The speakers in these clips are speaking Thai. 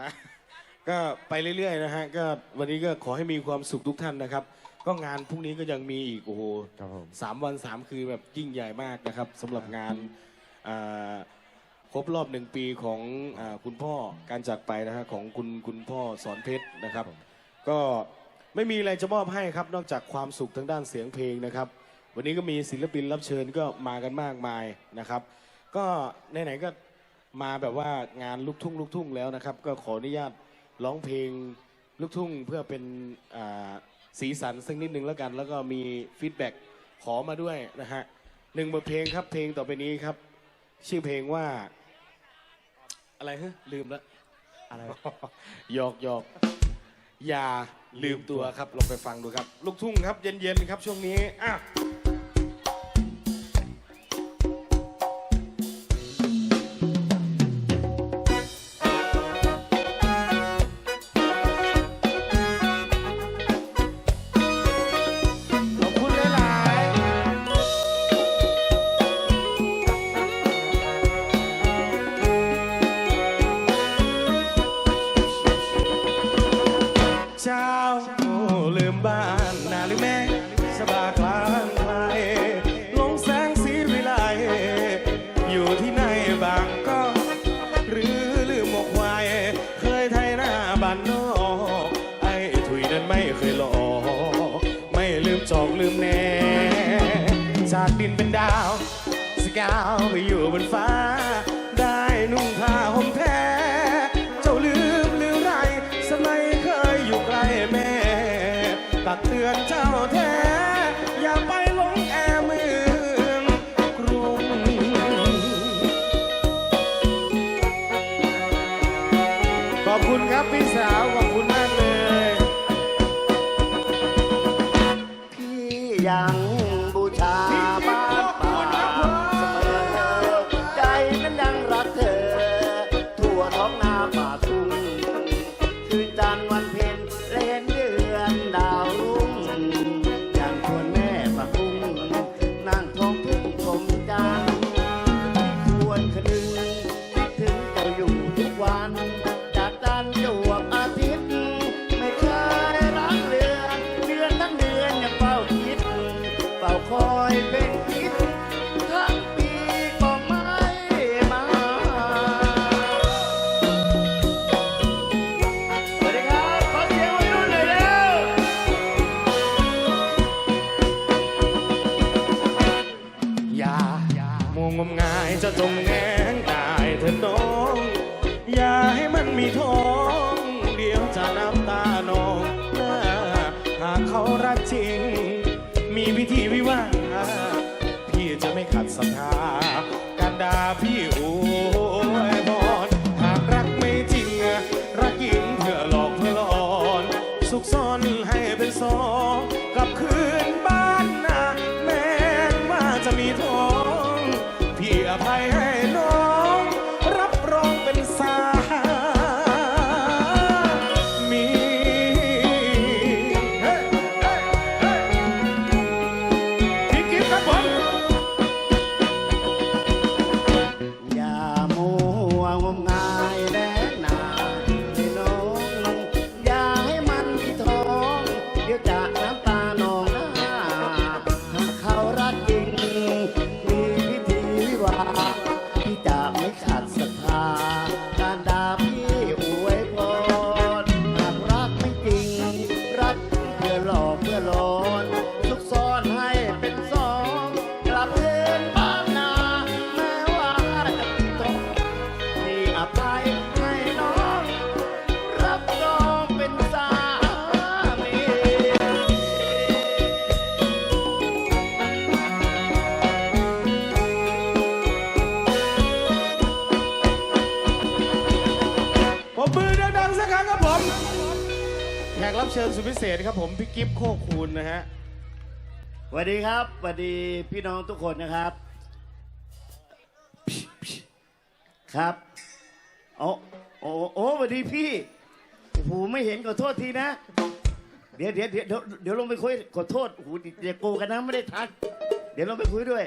อะก็ไปเรื่อยๆนะฮะก็วันนี้ก็ขอให้มีความสุขทุกท่านนะครับ ก็งานพรุ่งนี้ก็ยังมีอีกโอ้โหครับผม สามวันสามคืนแบบยิ่งใหญ่มากนะครับสำหรับงานอ่าครบรอบหนึ่งปีของอาคุณพ่อการจากไปนะฮะของคุณคุณพ่อสอนเพชรนะครับ ก็ไม่มีอะไรจะมอบให้ครับ นอกจากความสุขทางด้านเสียงเพลงนะครับ วันนี้ก็มีศิลปินรับเชิญก็มากันมากมายนะครับ ก็ไหนๆก็ มาแบบว่างานลูกทุ่งลูกทุ่งแล้วนะครับ ก็ขออนุญาตร้องเพลงลูกทุ่งเพื่อเป็นอ่าสีสันสักนิดนึงแล้วกัน แล้วก็มีฟีดแบ็กขอมาด้วยนะฮะหนึ่งบทเพลงครับเพลงต่อไปนี้ครับ ชื่อเพลงว่า อะไรฮะลืมแล้วอะไรหยอกหยอกอย่าลืมตัวครับลองไปฟังดูครับ ลูกทุ่งครับเย็นๆครับช่วงนี้อะ ดินเป็นดาว สกาวไปอยู่บนฟ้า ได้นุ่งผ้าห่มแท้ เจ้าลืมหรือไรสมัยเคยอยู่ใกล้แม่ ตักเตือนเจ้าแท้ อย่าไปหลงแอเมือกรุงขอบคุณครับพี่สาว ขอบคุณมากเลย พี่ยัง มีพิธีวิวาพี่จะไม่ขัดศรัทธาการด่าพี่โอ้ยบอนหากรักไม่จริง รักยิงเพื่อหลอกเพื่อหลอน สุขซ่อนให้เป็นสองกลับคืนบ้านนะแม้นว่าจะมีท้อง พี่อภัยให้ ดังๆสักครั้งครับผม แขกรับเชิญสุดพิเศษครับผมพี่กิฟต์โคกคูณนะฮะสวัสดีครับสวัสดีพี่น้องทุกคนนะครับ ครับโอ้โอ้โอ้สวัสดีพี่โอ้โหไม่เห็นขอโทษทีนะ เดี๋ยวเดี๋ยวเดี๋ยวเดี๋ยวเดี๋ยวลงไปคุยขอโทษโอ้โหเดี๋ยวโกกันนะไม่ได้ทัก เดี๋ยวลงไปคุยด้วย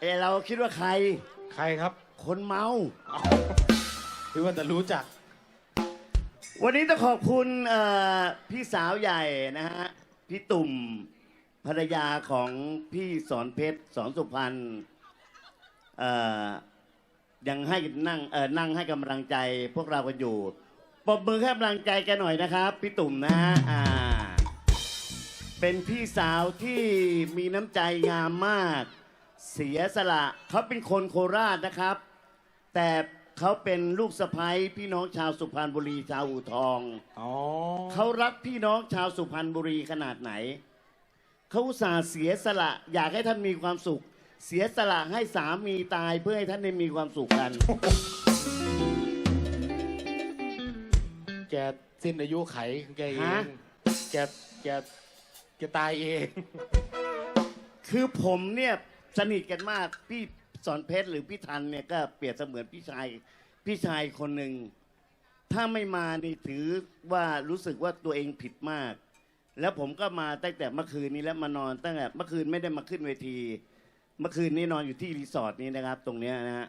เออเราคิดว่าใคร ใครครับคนเมา พี่ว่าจะรู้จัก วันนี้ต้องขอบคุณเอ่อพี่สาวใหญ่นะฮะพี่ตุ่มภรรยาของพี่สอนเพชรสอนสุพรรณเอ่อยังให้นั่งเอ่อนั่งให้กำลังใจพวกเรากันอยู่ปรบมือให้กำลังใจแกหน่อยนะครับ พี่ตุ่มนะฮะอ่า เป็นพี่สาวที่มีน้ำใจงามมาก เสียสละเขาเป็นคนโคราชนะครับ แต่ เขาเป็นลูกสะใภ้พี่น้องชาวสุพรรณบุรีชาวอู่ทอง อ๋อเขารักพี่น้องชาวสุพรรณบุรีขนาดไหน เขาอุตส่าห์เสียสละ อยากให้ท่านมีความสุข เสียสละให้สามีตายเพื่อให้ท่านได้มีความสุขกัน แกสิ้นอายุไขของแกเอฮะ งแกแกแกตายเอง คือผมเนี่ยสนิทกันมากพี่ สอนเพชรหรือพี่ทันเนี่ยก็เปรียบเสมือนพี่ชายพี่ชายคนหนึ่งถ้าไม่มานี่ถือว่ารู้สึกว่าตัวเองผิดมาก แล้วผมก็มาตั้งแต่เมื่อคืนนี้แล้วมานอนตั้งแต่เมื่อคืนไม่ได้มาขึ้นเวที เมื่อคืนนี้นอนอยู่ที่รีสอร์ทนี้นะครับ ตรงเนี้ยนะฮะ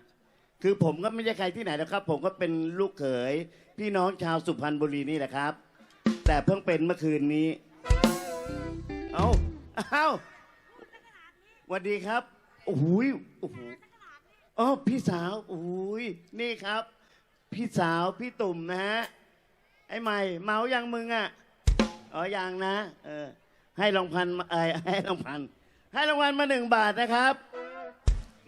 คือผมก็ไม่ใช่ใครที่ไหนนะครับ ผมก็เป็นลูกเขยพี่น้องชาวสุพรรณบุรีนี่แหละครับ แต่เพิ่งเป็นเมื่อคืนนี้ เอาเอาสวัสดีครับ โอ้โหยโอ้โหอ๋อพี่สาวโอ้โหยนี่ครับ พี่สาวพี่ตุ่มนะฮะไอ้ใหม่เมายังมึงอะอ๋อยังนะ เออ ให้รางพันมาเออให้รางพันให้รางวัลมาหนึ่งบาทนะครับ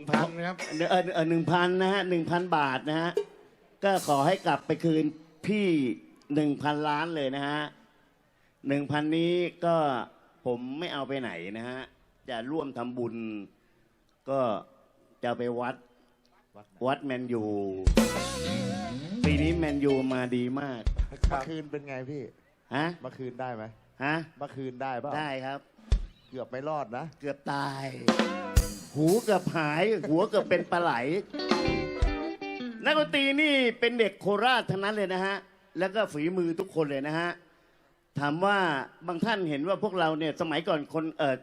พันครับเออเออเออหนึ่งพันนะฮะหนึ่งพันบาทนะฮะก็ขอให้กลับไปคืนพี่หนึ่งพันล้านเลยนะฮะหนึ่งพันนี้ก็ผมไม่เอาไปไหนนะฮะจะร่วมทำบุญ ก็จะไปวัดวัดแมนยูปีนี้แมนยูมาดีมาก เมื่อคืนเป็นไงพี่ ฮะ เมื่อคืนได้ไหมฮะ เมื่อคืนได้เปล่าได้ครับ เกือบไม่รอดนะ เกือบตาย หูเกือบหาย หัวเกือบเป็นปลาไหล นักดนตรีนี่เป็นเด็กโคราชทั้งนั้นเลยนะฮะ แล้วก็ฝีมือทุกคนเลยนะฮะ ถามว่าบางท่านเห็นว่าพวกเราเนี่ยสมัยก่อนคนเออ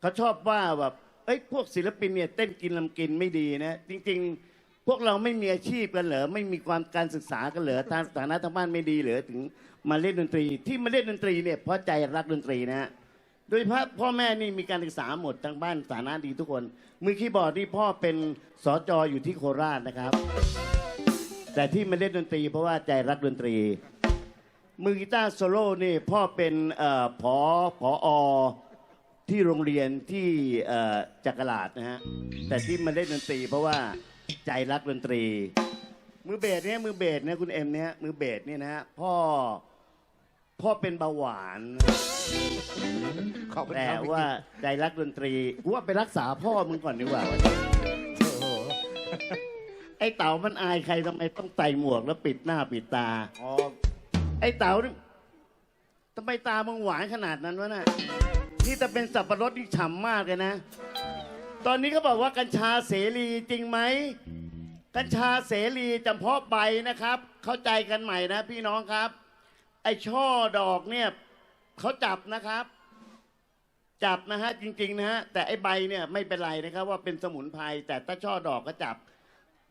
เขาชอบว่าแบบ เอ้ยพวกศิลปินเนี่ยเต้นกินลำกินไม่ดีนะ จริง ๆ พวกเราไม่มีอาชีพกันเหรอไม่มีความการศึกษากันเหรอทางฐานะทางบ้านไม่ดีเหรอถึงมาเล่นดนตรี ที่มาเล่นดนตรีเนี่ยเพราะใจรักดนตรีนะฮะโดยเฉพาะพ่อแม่นี่มีการศึกษาหมดทางบ้านฐานะดีทุกคน มือคีย์บอร์ดนี่พ่อเป็นสอจออยู่ที่โคราชนะครับ แต่ที่มาเล่นดนตรี เพราะว่าใจรักดนตรี มือกีตาร์โซโล่นี่พ่อเป็นเอ่อผอผออ ที่โรงเรียนที่เอ่อจักรลาดนะฮะแต่ที่มาเล่นดนตรี เพราะว่าใจรักดนตรี มือเบสเนี่ยมือเบสเนี่ยคุณเอ็มเนี่ยมือเบสเนี่ยนะฮะพ่อพ่อเป็นเบาหวาน ขอบคุณแต่ครับพี่ว่าใจรักดนตรีกูว่าไปรักษาพ่อมึงก่อนดีกว่าโอ้โหไอ้เต๋ามันอายใครทำไมต้องใส่หมวกแล้วปิดหน้าปิดตา อ๋อไอ้เต๋านี่ทำไมตามึงหวานขนาดนั้นวะน่ะ ที่จะเป็นสับปะรดที่ฉ่ำมากเลยนะ ตอนนี้เขาบอกว่ากัญชาเสรีจริงไหม กัญชาเสรีจำเพาะใบนะครับ เข้าใจกันใหม่นะพี่น้องครับ ไอ้ช่อดอกเนี่ยเขาจับนะครับ จับนะฮะจริงๆนะฮะแต่ไอ้ใบเนี่ยไม่เป็นไรนะครับ ว่าเป็นสมุนไพรแต่ถ้าช่อดอกก็จับ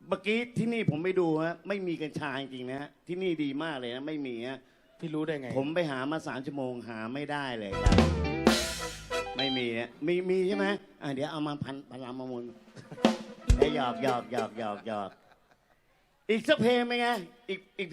เมื่อกี้ที่นี่ผมไปดูฮะไม่มีกัญชาจริงๆนะฮะที่นี่ดีมากเลยนะไม่มีฮะ พี่รู้ได้ไง ผมไปหามาสามชั่วโมงหาไม่ได้เลยครับ ไม่มีฮะมีมีใช่ไหมอะเดี๋ยวเอามาพันพันลำมามุนไอ้ยหยอกหยอกหยอกหยอกหยอกอีกสักเพลงไหมไงอีกอีก